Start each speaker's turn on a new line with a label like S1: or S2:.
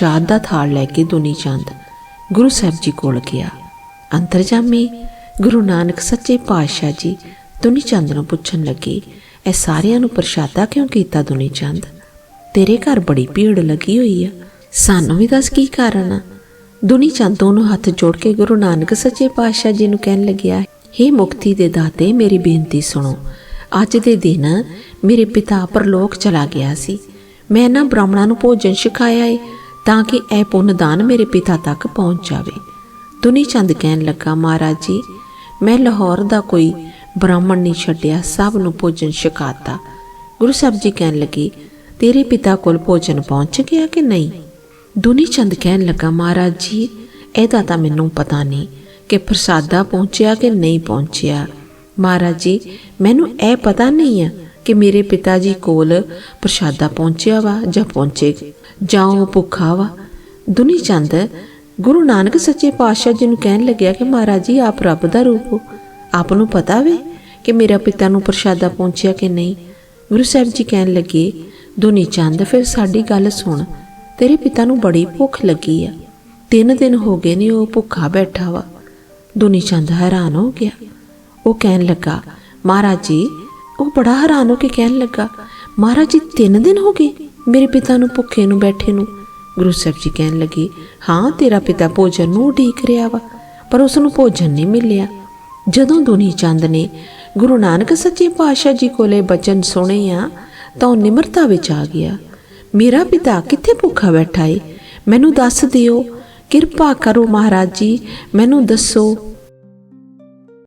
S1: ਪ੍ਰਸ਼ਾਦ ਦਾ ਥਾਲ ਲੈ ਕੇ ਦੁਨੀ ਚੰਦ ਗੁਰੂ ਸਾਹਿਬ ਜੀ ਕੋਲ ਗਿਆ। ਅੰਤਰਜਾਮੀ ਗੁਰੂ ਨਾਨਕ ਸੱਚੇ ਪਾਤਸ਼ਾਹ ਜੀ ਦੁਨੀ ਚੰਦ ਨੂੰ ਪੁੱਛਣ ਲੱਗੇ, ਇਹ ਸਾਰਿਆਂ ਨੂੰ ਪ੍ਰਸ਼ਾਦਾ ਕਿਉਂ ਕੀਤਾ ਦੁਨੀ ਚੰਦ? ਤੇਰੇ ਘਰ ਬੜੀ ਭੀੜ ਲੱਗੀ ਹੋਈ ਆ। ਸਾਨੂੰ ਵੀ ਦੱਸ ਕੀ ਕਾਰਨ ਆ? ਦੁਨੀ ਚੰਦ ਦੋਨੋਂ ਹੱਥ ਜੋੜ ਕੇ ਗੁਰੂ ਨਾਨਕ ਸੱਚੇ ਪਾਤਸ਼ਾਹ ਜੀ ਨੂੰ ਕਹਿਣ ਲੱਗਿਆ हे ਮੁਕਤੀ ਦੇ ਦਾਤੇ, ਮੇਰੀ ਬੇਨਤੀ ਸੁਣੋ। ਅੱਜ ਦੇ ਦਿਨ ਮੇਰੇ ਪਿਤਾ ਪਰਲੋਕ ਚਲਾ ਗਿਆ ਸੀ। ਮੈਂ ਨਾ ਬ੍ਰਾਹਮਣਾਂ ਨੂੰ ਭੋਜਨ ਛਕਾਇਆ ਏ। ਤਾਂ ਕਿ ਇਹ ਪੁੰਨਦਾਨ ਮੇਰੇ ਪਿਤਾ ਤੱਕ ਪਹੁੰਚ ਜਾਵੇ। ਦੁਨੀ ਚੰਦ ਕਹਿਣ ਲੱਗਾ, ਮਹਾਰਾਜ ਜੀ, ਮੈਂ ਲਾਹੌਰ ਦਾ ਕੋਈ ਬ੍ਰਾਹਮਣ ਨਹੀਂ ਛੱਡਿਆ, ਸਭ ਨੂੰ ਭੋਜਨ ਛਕਾਤਾ। ਗੁਰੂ ਸਾਹਿਬ ਜੀ ਕਹਿਣ ਲੱਗੇ, ਤੇਰੇ ਪਿਤਾ ਕੋਲ ਭੋਜਨ ਪਹੁੰਚ ਗਿਆ ਕਿ ਨਹੀਂ? ਦੁਨੀ ਚੰਦ ਕਹਿਣ ਲੱਗਾ, ਮਹਾਰਾਜ ਜੀ, ਇਹਦਾ ਤਾਂ ਮੈਨੂੰ ਪਤਾ ਨਹੀਂ ਕਿ ਪ੍ਰਸਾਦਾ ਪਹੁੰਚਿਆ ਕਿ ਨਹੀਂ ਪਹੁੰਚਿਆ। ਮਹਾਰਾਜ ਜੀ, ਮੈਨੂੰ ਇਹ ਪਤਾ ਨਹੀਂ ਆ ਕਿ ਮੇਰੇ ਪਿਤਾ ਜੀ ਕੋਲ ਪ੍ਰਸ਼ਾਦਾ ਪਹੁੰਚਿਆ ਵਾ ਜਾਂ ਪਹੁੰਚੇਗਾ। ਜਾਂ ਉਹ ਭੁੱਖਾ ਵਾ। ਦੁਨੀ ਚੰਦ, ਗੁਰੂ ਨਾਨਕ ਸੱਚੇ ਪਾਤਸ਼ਾਹ ਜੀ ਨੂੰ ਕਹਿਣ ਲੱਗਿਆ ਕਿ ਮਹਾਰਾਜ ਜੀ, ਆਪ ਰੱਬ ਦਾ ਰੂਪ ਹੋ। ਆਪ ਨੂੰ ਪਤਾ ਵੇ ਕਿ ਮੇਰਾ ਪਿਤਾ ਨੂੰ ਪ੍ਰਸ਼ਾਦਾ ਪਹੁੰਚਿਆ ਕਿ ਨਹੀਂ। ਗੁਰੂ ਸਾਹਿਬ ਜੀ ਕਹਿਣ ਲੱਗੇ, ਦੁਨੀ ਚੰਦ, ਫਿਰ ਸਾਡੀ ਗੱਲ ਸੁਣ। ਤੇਰੇ ਪਿਤਾ ਨੂੰ ਬੜੀ ਭੁੱਖ ਲੱਗੀ ਆ। ਤਿੰਨ ਦਿਨ ਹੋ ਗਏ ਨੇ ਉਹ ਭੁੱਖਾ ਬੈਠਾ ਵਾ। ਦੁਨੀ ਚੰਦ ਹੈਰਾਨ ਹੋ ਗਿਆ। ਉਹ ਕਹਿਣ ਲੱਗਾ, ਮਹਾਰਾਜ ਜੀ, ਉਹ ਬੜਾ ਹੈਰਾਨ ਹੋ ਕੇ ਕਹਿਣ ਲੱਗਾ ਮਹਾਰਾਜ ਜੀ, ਤਿੰਨ ਦਿਨ ਹੋ ਗਏ ਮੇਰੇ ਪਿਤਾ ਨੂੰ ਭੁੱਖੇ ਨੂੰ ਬੈਠੇ ਨੂੰ। ਗੁਰੂ ਸਾਹਿਬ ਜੀ ਕਹਿਣ ਲੱਗੇ, ਹਾਂ, ਤੇਰਾ ਪਿਤਾ ਭੋਜਨ ਨੂੰ ਉਡੀਕ ਰਿਹਾ ਵਾ, ਪਰ ਉਸ ਨੂੰ ਭੋਜਨ ਨਹੀਂ ਮਿਲਿਆ। ਜਦੋਂ ਦੁਨੀ ਚੰਦ ਨੇ ਗੁਰੂ ਨਾਨਕ ਸੱਚੇ ਪਾਤਸ਼ਾਹ ਜੀ ਕੋਲੇ ਬਚਨ ਸੁਣੇ ਆ, ਤਾਂ ਉਹ ਨਿਮਰਤਾ ਵਿੱਚ ਆ ਗਿਆ। ਮੇਰਾ ਪਿਤਾ ਕਿੱਥੇ ਭੁੱਖਾ ਬੈਠਾ ਏ? ਮੈਨੂੰ ਦੱਸ ਦਿਓ, ਕਿਰਪਾ ਕਰੋ ਮਹਾਰਾਜ ਜੀ, ਮੈਨੂੰ ਦੱਸੋ।